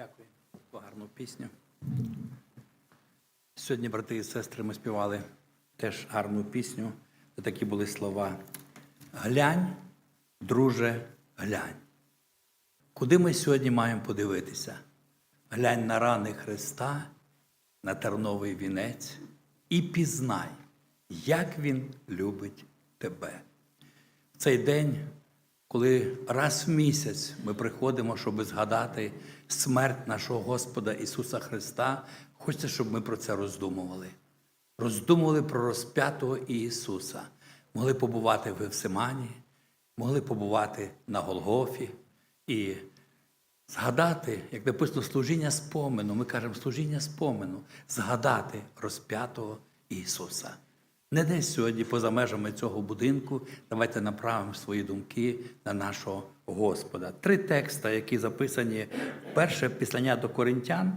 Дякую за гарну пісню. Сьогодні, брати і сестри, ми співали теж гарну пісню. Це такі були слова. Глянь, друже, глянь. Куди ми сьогодні маємо подивитися? Глянь на рани Христа, на терновий вінець і пізнай, як Він любить тебе. В цей день, коли раз в місяць ми приходимо, щоб згадати смерть нашого Господа Ісуса Христа, хочеться, щоб ми про це роздумували. Роздумували про розп'ятого Ісуса. Могли побувати в Евсимані, могли побувати на Голгофі і згадати, як написано, служіння спомену. Ми кажемо служіння спомену, згадати розп'ятого Ісуса. Не десь сьогодні, поза межами цього будинку, давайте направимо свої думки на нашого Господа. Три текста, які записані перше післання до Коринтян,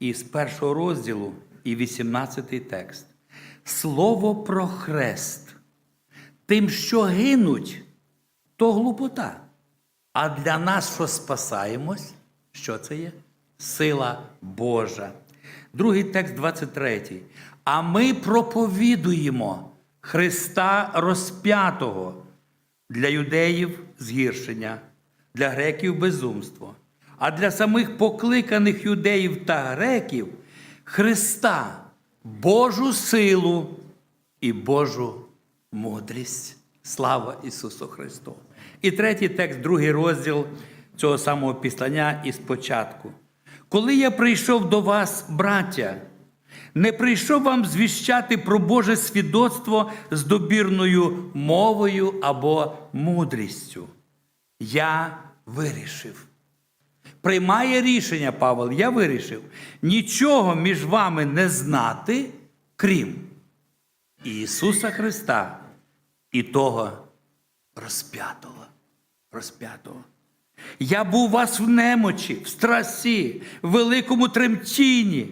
з першого розділу, і 18 текст. Слово про хрест. Тим, що гинуть, то глупота. А для нас, що спасаємось, що це є? Сила Божа. Другий текст 23. А ми проповідуємо Христа розп'ятого для юдеїв згіршення, для греків безумство, а для самих покликаних юдеїв та греків Христа, Божу силу і Божу мудрість. Слава Ісусу Христу! І третій текст, другий розділ цього самого післання із початку. Коли я прийшов до вас, браття, не прийшов вам звіщати про Боже свідоцтво з добірною мовою або мудрістю. Я вирішив. Приймає рішення, Павел, я вирішив нічого між вами не знати, крім Ісуса Христа і того розп'ятого. розп'ятого. Я був у вас в немочі, в страсі, в великому тремтінні.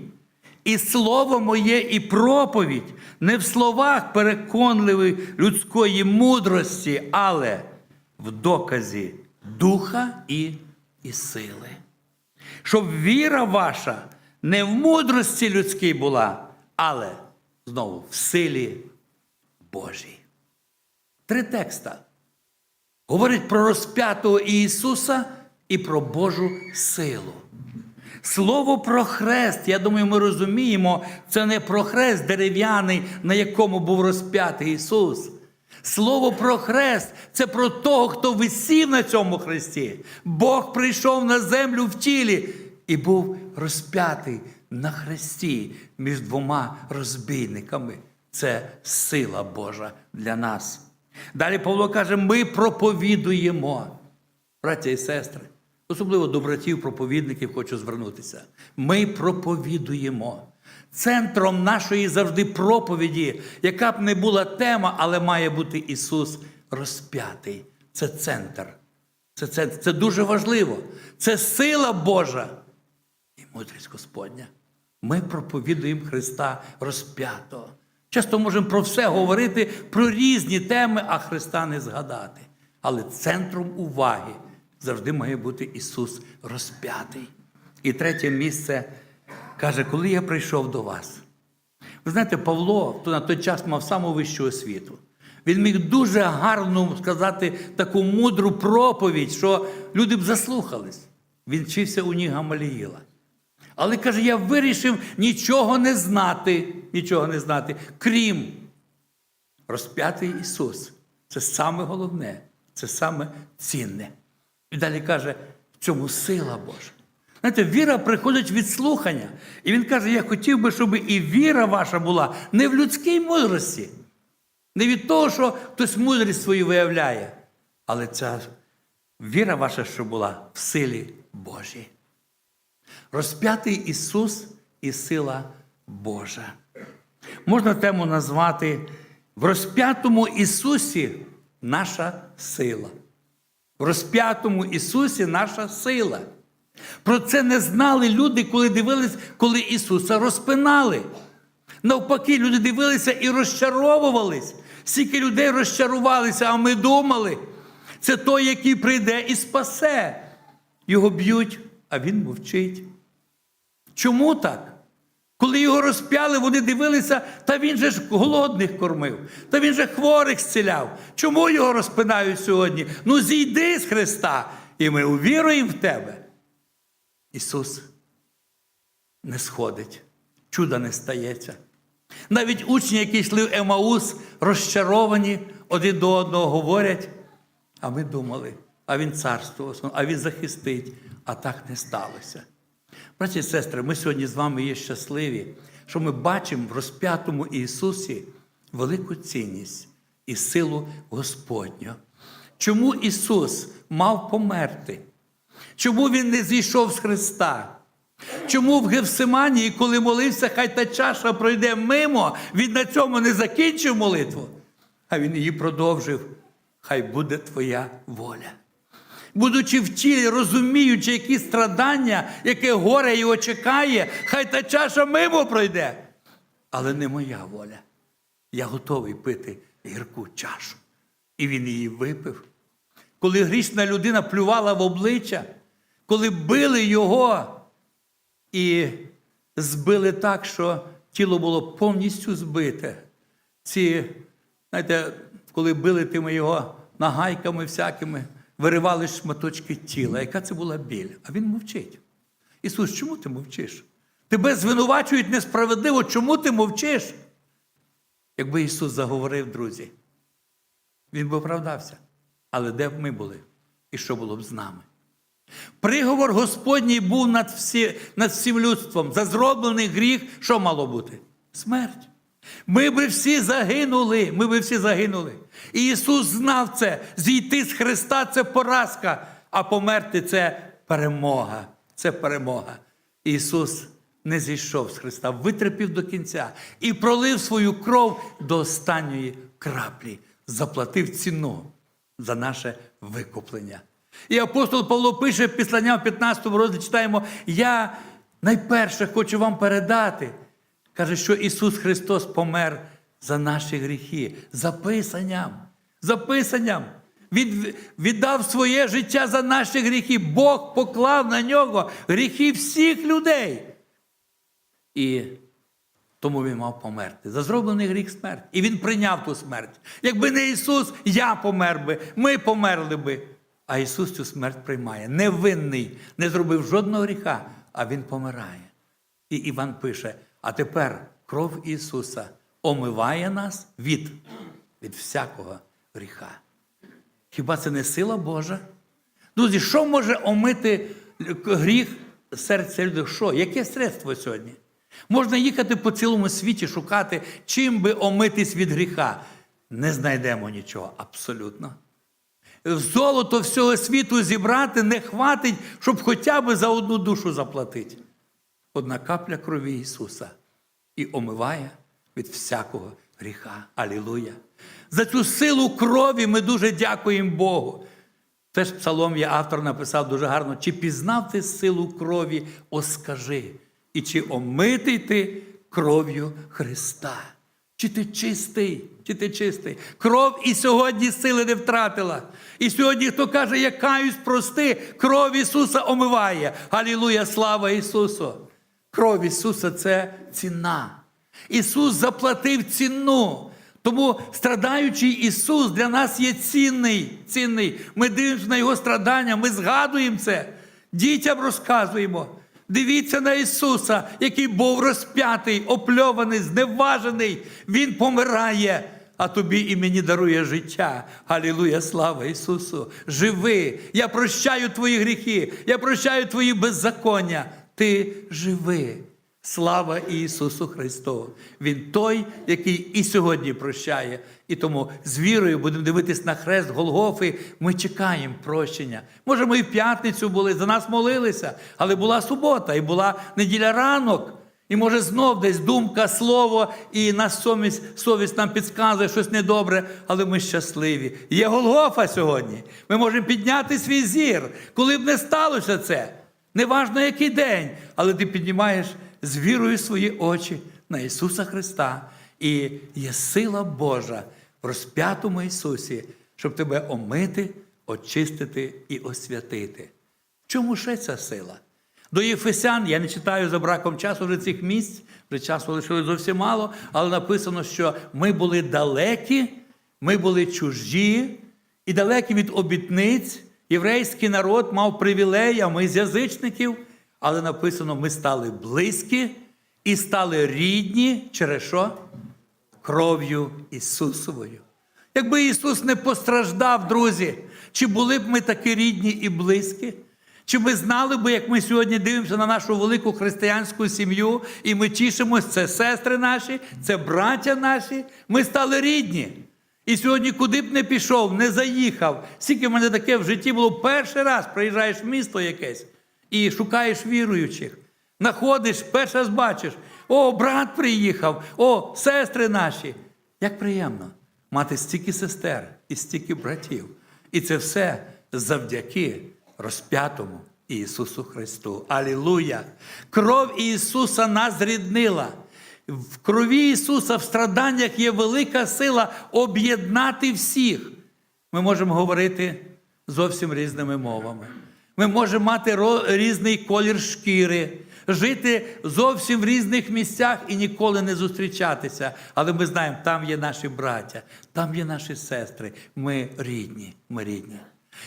І слово моє, і проповідь не в словах переконливої людської мудрості, але в доказі духа і, і сили. Щоб віра ваша не в мудрості людській була, але знову в силі Божій. Три текста. Говорить про розп'ятого Ісуса і про Божу силу. Слово про хрест, я думаю, ми розуміємо, це не про хрест дерев'яний, на якому був розп'ятий Ісус. Слово про хрест це про того, хто висів на цьому хресті. Бог прийшов на землю в тілі і був розп'ятий на хресті між двома розбійниками. Це сила Божа для нас. Далі Павло каже: ми проповідуємо, браття і сестри. Особливо до братів, проповідників хочу звернутися. Ми проповідуємо. Центром нашої завжди проповіді, яка б не була тема, але має бути Ісус розп'ятий. Це центр. Це, це, це дуже важливо. Це сила Божа і мудрість Господня. Ми проповідуємо Христа розп'ятого. Часто можемо про все говорити, про різні теми, а Христа не згадати. Але центром уваги завжди має бути Ісус розп'ятий. І третє місце каже, коли я прийшов до вас. Ви знаєте, Павло на той час мав саму вищу освіту. Він міг дуже гарно сказати таку мудру проповідь, що люди б заслухались. Він вчився у ніг Гамаліїла. Але каже, я вирішив нічого не знати, нічого не знати, крім розп'ятий Ісус. Це саме головне, це саме цінне. І далі каже, в цьому сила Божа. Знаєте, віра приходить від слухання. І він каже: я хотів би, щоб і віра ваша була не в людській мудрості, не від того, що хтось мудрість свою виявляє, але ця віра ваша, що була в силі Божій. Розп'ятий Ісус і сила Божа. Можна тему назвати в розп'ятому Ісусі наша сила. В розп'ятому Ісусі наша сила. Про це не знали люди, коли дивились, коли Ісуса розпинали. Навпаки, люди дивилися і розчаровувались. Скільки людей розчарувалися, а ми думали, це той, який прийде і спасе. Його б'ють, а він мовчить. Чому так? Коли його розп'яли, вони дивилися, та він же ж голодних кормив, та він же хворих зціляв. Чому його розпинають сьогодні? Ну зійди з Христа, і ми увіруємо в тебе. Ісус не сходить, чуда не стається. Навіть учні, які йшли в Емаус, розчаровані, один до одного говорять, а ми думали, а він царство, а він захистить, а так не сталося. Браті і сестри, ми сьогодні з вами є щасливі, що ми бачимо в розп'ятому Ісусі велику цінність і силу Господню. Чому Ісус мав померти? Чому Він не зійшов з Христа? Чому в Гевсиманії, коли молився, хай та чаша пройде мимо, він на цьому не закінчив молитву, а він її продовжив. Хай буде твоя воля. Будучи в тілі, розуміючи, які страдання, яке горе його чекає, хай та чаша мимо пройде. Але не моя воля. Я готовий пити гірку чашу. І він її випив. Коли грішна людина плювала в обличчя, коли били його і збили так, що тіло було повністю збите. Ці, знаєте, коли били тими його нагайками всякими, виривали шматочки тіла. Яка це була біль? А він мовчить. Ісус, чому ти мовчиш? Тебе звинувачують несправедливо, чому ти мовчиш? Якби Ісус заговорив, друзі, Він би оправдався. Але де б ми були? І що було б з нами? Приговор Господній був над, всі, над всім людством. За зроблений гріх, що мало бути? Смерть. Ми би всі загинули. Ми би всі загинули. І Ісус знав це. Зійти з Христа це поразка, а померти це перемога. Це перемога. Ісус не зійшов з Христа, витерпів до кінця і пролив свою кров до останньої краплі, заплатив ціну за наше викуплення. І апостол Павло пише післання в 15 розділі читаємо: Я найперше хочу вам передати. Каже, що Ісус Христос помер за наші гріхи, записанням. Записанням. Він віддав своє життя за наші гріхи. Бог поклав на нього гріхи всіх людей. І тому він мав померти. За зроблений гріх смерть. І він прийняв ту смерть. Якби не Ісус, я помер би, ми померли би. А Ісус цю смерть приймає. Невинний, не зробив жодного гріха, а Він помирає. І Іван пише: а тепер кров Ісуса омиває нас від, від всякого гріха. Хіба це не сила Божа? Друзі, що може омити гріх серця людей? Що? Яке средство сьогодні? Можна їхати по цілому світі, шукати, чим би омитись від гріха. Не знайдемо нічого абсолютно. Золото всього світу зібрати не хватить, щоб хоча б за одну душу заплатити. Одна капля крові Ісуса і омиває від всякого гріха. Алілуя! За цю силу крові ми дуже дякуємо Богу. Теж псалом є автор написав дуже гарно: чи пізнав ти силу крові, оскажи, і чи омитий ти кров'ю Христа? Чи ти чистий, чи ти чистий? Кров і сьогодні сили не втратила. І сьогодні, хто каже, я каюсь, прости, кров Ісуса омиває. Алілуя, слава Ісусу! Кров Ісуса це ціна. Ісус заплатив ціну. Тому страдаючий Ісус для нас є цінний. цінний. Ми дивимося на Його страдання, ми згадуємо це, дітям розказуємо. Дивіться на Ісуса, який був розп'ятий, опльований, зневажений. Він помирає, а тобі і мені дарує життя. Алілуя, слава Ісусу! Живи! Я прощаю твої гріхи, я прощаю твої беззаконня. Ти живи. Слава Ісусу Христу! Він той, який і сьогодні прощає. І тому з вірою будемо дивитись на хрест Голгофи. Ми чекаємо прощення. Може, ми і в п'ятницю були, за нас молилися, але була субота і була неділя ранок. І може знов десь думка, слово, і нас совість, совість нам підказує щось недобре, але ми щасливі. Є Голгофа сьогодні. Ми можемо підняти свій зір, коли б не сталося це. Неважно, який день, але ти піднімаєш з вірою свої очі на Ісуса Христа. І є сила Божа в розп'ятому Ісусі, щоб тебе омити, очистити і освятити. В чому ще ця сила? До Єфесян, я не читаю за браком часу вже цих місць, вже часу лишилось зовсім мало, але написано, що ми були далекі, ми були чужі і далекі від обітниць. Єврейський народ мав привілеї, а ми з язичників, але написано, ми стали близькі і стали рідні через що? Кров'ю Ісусовою. Якби Ісус не постраждав, друзі, чи були б ми такі рідні і близькі? Чи ми знали б, як ми сьогодні дивимося на нашу велику християнську сім'ю, і ми тішимось, це сестри наші, це браття наші, ми стали рідні. І сьогодні, куди б не пішов, не заїхав. Скільки в мене таке в житті було перший раз, приїжджаєш в місто якесь і шукаєш віруючих. Находиш, перший раз бачиш, о, брат приїхав, о, сестри наші. Як приємно мати стільки сестер і стільки братів. І це все завдяки розп'ятому Ісусу Христу. Алілуя! Кров Ісуса нас зріднила. В крові Ісуса в страданнях є велика сила об'єднати всіх. Ми можемо говорити зовсім різними мовами. Ми можемо мати різний колір шкіри, жити зовсім в різних місцях і ніколи не зустрічатися. Але ми знаємо, там є наші браття, там є наші сестри. Ми рідні, ми рідні.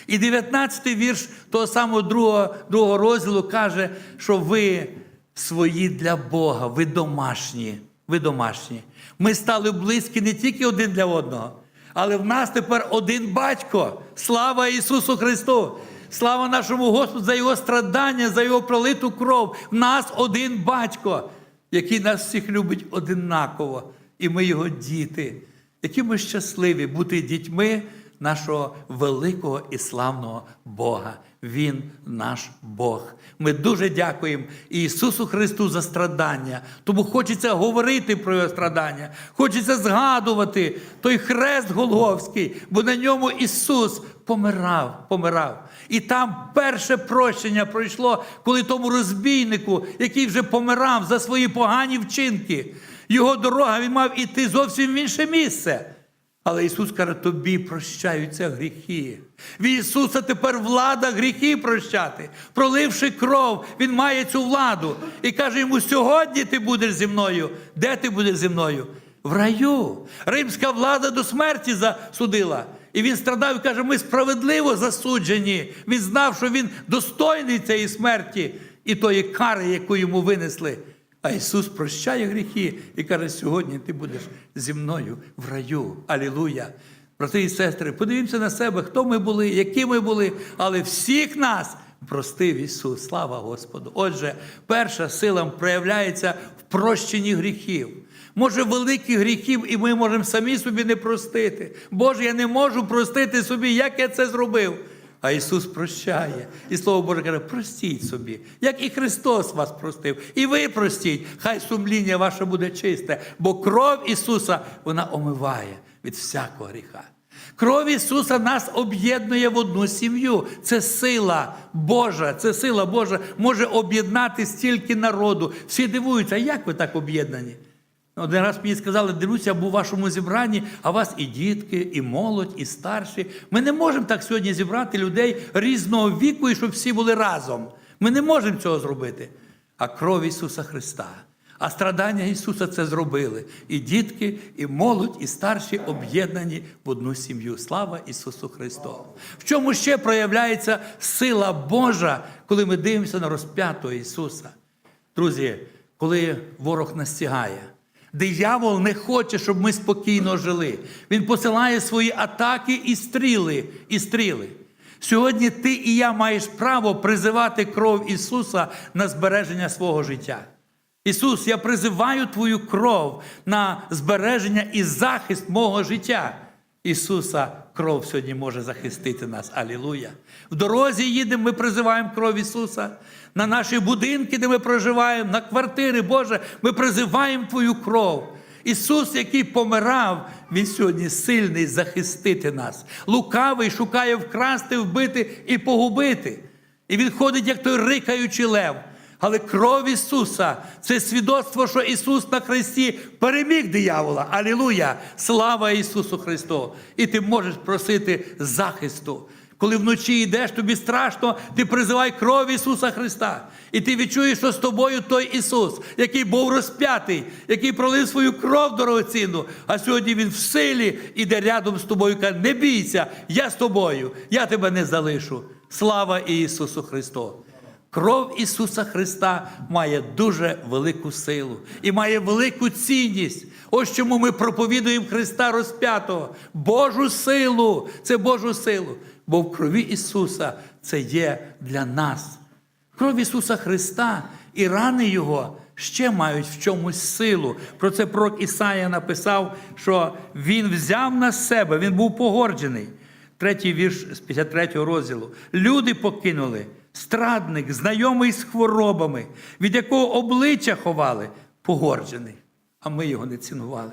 І 19-й вірш того самого другого, другого розділу каже, що ви свої для Бога, ви домашні. Ви домашні. Ми стали близькі не тільки один для одного, але в нас тепер один батько. Слава Ісусу Христу! Слава нашому Господу за Його страдання, за Його пролиту кров. В нас один батько, який нас всіх любить одинаково. І ми його діти. Які ми щасливі бути дітьми нашого великого і славного Бога. Він наш Бог. Ми дуже дякуємо Ісусу Христу за страдання. Тому хочеться говорити про Його страдання, хочеться згадувати той хрест Голговський, бо на ньому Ісус помирав, помирав. І там перше прощення пройшло, коли тому розбійнику, який вже помирав за свої погані вчинки, його дорога він мав іти зовсім в інше місце. Але Ісус каже, тобі прощаються гріхи. В Ісуса тепер влада гріхи прощати. Проливши кров, Він має цю владу. І каже йому: сьогодні ти будеш зі мною. Де ти будеш зі мною? В раю. Римська влада до смерті засудила. І він страдав і каже: ми справедливо засуджені. Він знав, що він достойний цієї смерті і тої кари, яку йому винесли. А Ісус прощає гріхи і каже, сьогодні ти будеш зі мною в раю. Алілуя! Брати і сестри, подивімося на себе, хто ми були, які ми були, але всіх нас простив Ісус. Слава Господу! Отже, перша сила проявляється в прощенні гріхів. Може, великих гріхів, і ми можемо самі собі не простити. Боже, я не можу простити собі, як я це зробив. А Ісус прощає. І Слово Боже каже, простіть собі, як і Христос вас простив. І ви простіть, хай сумління ваше буде чисте, бо кров Ісуса вона омиває від всякого гріха. Кров Ісуса нас об'єднує в одну сім'ю. Це сила Божа, це сила Божа може об'єднати стільки народу. Всі дивуються, як ви так об'єднані? Один раз мені сказали, дивлюся, був у вашому зібранні, а вас і дітки, і молодь, і старші. Ми не можемо так сьогодні зібрати людей різного віку і щоб всі були разом. Ми не можемо цього зробити. А кров Ісуса Христа, а страдання Ісуса це зробили. І дітки, і молодь, і старші об'єднані в одну сім'ю. Слава Ісусу Христу! В чому ще проявляється сила Божа, коли ми дивимося на розп'ятого Ісуса? Друзі, коли ворог настигає. Диявол не хоче, щоб ми спокійно жили. Він посилає свої атаки і стріли. і стріли. Сьогодні ти і я маєш право призивати кров Ісуса на збереження свого життя. Ісус, я призиваю Твою кров на збереження і захист мого життя. Ісуса кров сьогодні може захистити нас. Алілуя. В дорозі їдемо, ми призиваємо кров Ісуса. На наші будинки, де ми проживаємо, на квартири, Боже, ми призиваємо Твою кров. Ісус, який помирав, Він сьогодні сильний захистити нас. Лукавий шукає вкрасти, вбити і погубити. І він ходить, як той рикаючий лев. Але кров Ісуса це свідоцтво, що Ісус на Христі переміг диявола. Алілуя! Слава Ісусу Христу! І ти можеш просити захисту. Коли вночі йдеш, тобі страшно, ти призивай кров Ісуса Христа. І ти відчуєш, що з тобою той Ісус, який був розп'ятий, який пролив свою кров дорогоцінну, а сьогодні Він в силі іде рядом з тобою. каже, не бійся, я з тобою, я тебе не залишу. Слава Ісусу Христу! Кров Ісуса Христа має дуже велику силу і має велику цінність. Ось чому ми проповідуємо Христа розп'ятого, Божу силу, це Божу силу. Бо в крові Ісуса це є для нас. Кров Ісуса Христа і рани Його ще мають в чомусь силу. Про це пророк Ісая написав, що Він взяв на себе, він був погорджений. Третій вірш з 53 розділу. Люди покинули, страдник, знайомий з хворобами, від якого обличчя ховали, погорджений. А ми його не цінували.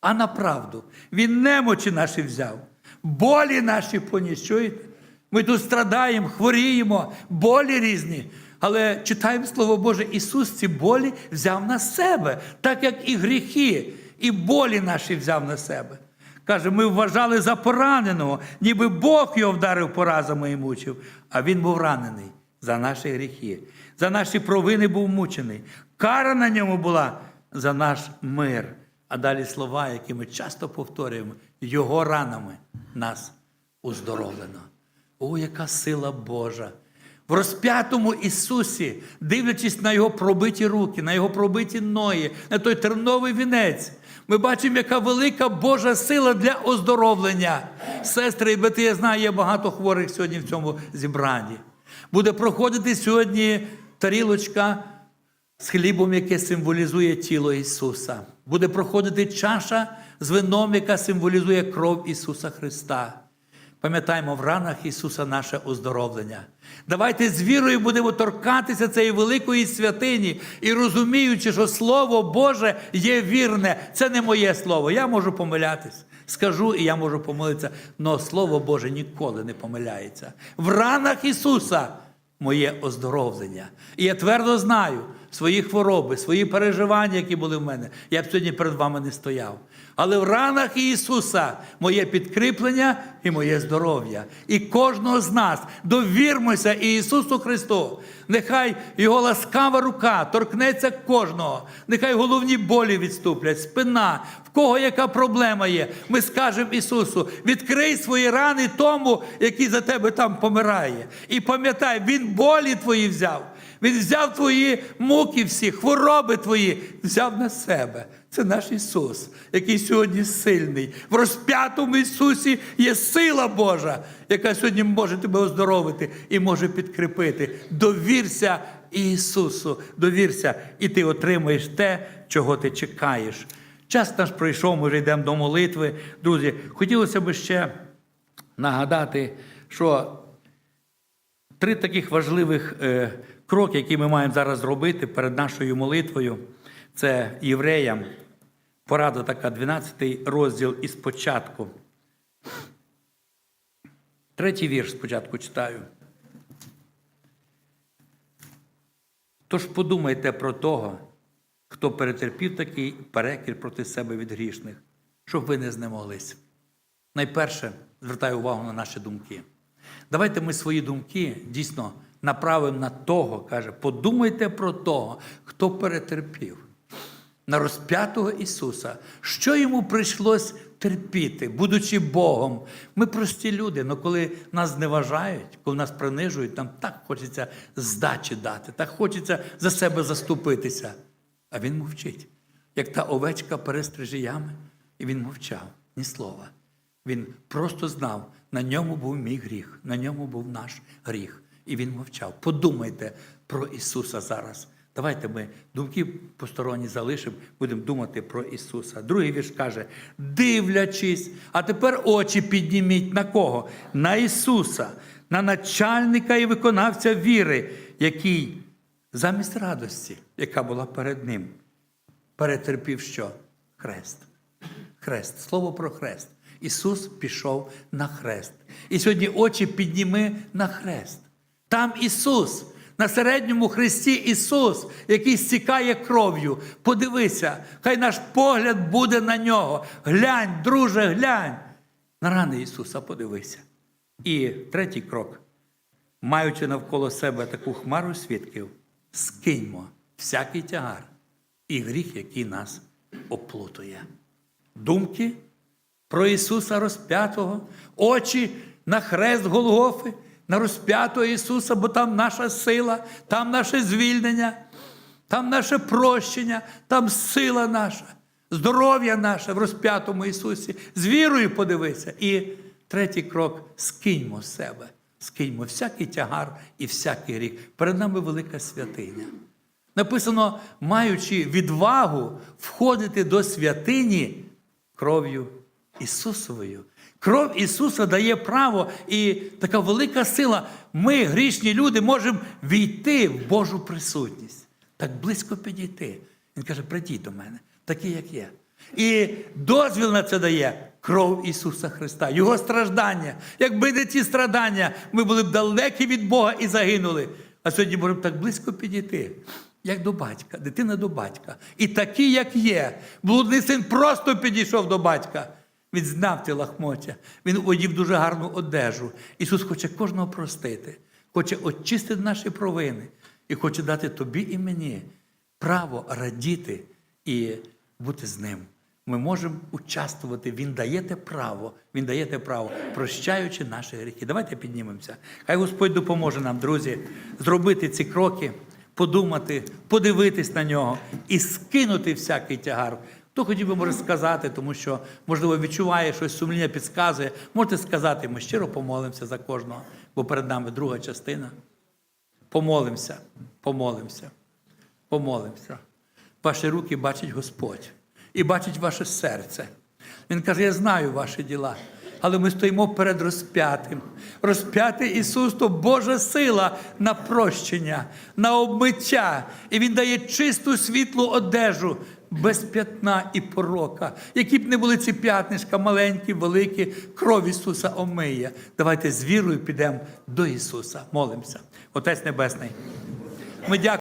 А на правду, він немочі наші взяв, болі наші поніс. Чуєте? Ми тут страдаємо, хворіємо, болі різні. Але читаємо Слово Боже, Ісус ці болі взяв на себе, так як і гріхи, і болі наші взяв на себе. Каже, ми вважали за пораненого, ніби Бог його вдарив поразами і мучив, а він був ранений за наші гріхи, за наші провини був мучений. Кара на ньому була за наш мир. А далі слова, які ми часто повторюємо, його ранами нас уздоровлено. О, яка сила Божа! В розп'ятому Ісусі, дивлячись на Його пробиті руки, на Його пробиті ноги, на той терновий вінець, ми бачимо, яка велика Божа сила для оздоровлення. Сестри і брати, я знаю, є багато хворих сьогодні в цьому зібранні. Буде проходити сьогодні тарілочка з хлібом, яке символізує тіло Ісуса. Буде проходити чаша з вином, яка символізує кров Ісуса Христа. Пам'ятаємо, в ранах Ісуса наше оздоровлення. Давайте з вірою будемо торкатися цієї великої святині і розуміючи, що Слово Боже є вірне. Це не моє слово. Я можу помилятись. Скажу, і я можу помилитися, але Слово Боже ніколи не помиляється. В ранах Ісуса моє оздоровлення. І я твердо знаю свої хвороби, свої переживання, які були в мене. Я б сьогодні перед вами не стояв. Але в ранах Ісуса моє підкріплення і моє здоров'я. І кожного з нас довірмося Ісусу Христу. Нехай Його ласкава рука торкнеться кожного. Нехай головні болі відступлять, спина, кого яка проблема є. Ми скажемо Ісусу: відкрий свої рани тому, який за тебе там помирає. І пам'ятай, Він болі твої взяв. Він взяв твої муки всі, хвороби твої, взяв на себе. Це наш Ісус, який сьогодні сильний. В розп'ятому Ісусі є сила Божа, яка сьогодні може тебе оздоровити і може підкріпити. Довірся Ісусу, довірся, і ти отримаєш те, чого ти чекаєш. Час наш пройшов, ми вже йдемо до молитви. Друзі, хотілося б ще нагадати, що три таких важливих е, кроки, які ми маємо зараз зробити перед нашою молитвою, це євреям. Порада така, 12 розділ із початку. Третій вірш спочатку читаю. Тож подумайте про того, хто перетерпів такий перекір проти себе від грішних, щоб ви не знемоглись. Найперше звертаю увагу на наші думки. Давайте ми свої думки дійсно направимо на того, каже, подумайте про того, хто перетерпів. На розп'ятого Ісуса, що йому прийшлось терпіти, будучи Богом. Ми прості люди, але коли нас зневажають, коли нас принижують, нам так хочеться здачі дати, так хочеться за себе заступитися. А він мовчить, як та овечка перестриже ями, і він мовчав ні слова. Він просто знав, на ньому був мій гріх, на ньому був наш гріх. І він мовчав. Подумайте про Ісуса зараз. Давайте ми думки посторонні залишимо, будемо думати про Ісуса. Другий вірш каже: дивлячись, а тепер очі підніміть на кого? На Ісуса, на начальника і виконавця віри, який замість радості, яка була перед Ним, перетерпів що? Хрест. Хрест. Слово про хрест. Ісус пішов на хрест. І сьогодні очі підніми на хрест. Там Ісус, на середньому хресті Ісус, який стікає кров'ю. Подивися, хай наш погляд буде на нього. Глянь, друже, глянь. На рани Ісуса подивися. І третій крок. Маючи навколо себе таку хмару свідків, скиньмо всякий тягар і гріх, який нас оплутує. Думки про Ісуса розп'ятого, очі на хрест Голгофи, на розп'ятого Ісуса, бо там наша сила, там наше звільнення, там наше прощення, там сила наша, здоров'я наше в розп'ятому Ісусі. З вірою подивися. І третій крок скиньмо себе, скиньмо всякий тягар і всякий рік. Перед нами велика святиня. Написано, маючи відвагу входити до святині кров'ю Ісусовою. Кров Ісуса дає право і така велика сила. Ми, грішні люди, можемо війти в Божу присутність, так близько підійти. Він каже: прийдіть до мене, такий, як є. І дозвіл на це дає кров Ісуса Христа, Його страждання. Якби не ті страдання, ми були б далекі від Бога і загинули. А сьогодні можемо так близько підійти, як до батька, дитина до батька. І такий, як є. Блудний син просто підійшов до батька. Він знав ті лахмоття. Він одів дуже гарну одежу. Ісус хоче кожного простити, хоче очистити наші провини і хоче дати тобі і мені право радіти і бути з ним. Ми можемо участвувати. Він дає те право, Він дає те право, прощаючи наші гріхи. Давайте піднімемося. Хай Господь допоможе нам, друзі, зробити ці кроки, подумати, подивитись на нього і скинути всякий тягар. Хто хотів би може сказати, тому що, можливо, відчуває щось сумління підказує. Можете сказати, ми щиро помолимося за кожного, бо перед нами друга частина. Помолимося, помолимося, помолимося. Ваші руки бачить Господь і бачить ваше серце. Він каже: Я знаю ваші діла, але ми стоїмо перед розп'ятим. Розп'ятий Ісус то Божа сила на прощення, на обмиття. І Він дає чисту світлу одежу. Без п'ятна і порока, які б не були ці п'ятнишка, маленькі, великі, кров Ісуса омиє. Давайте з вірою підемо до Ісуса. Молимося. Отець Небесний. Ми дякуємо.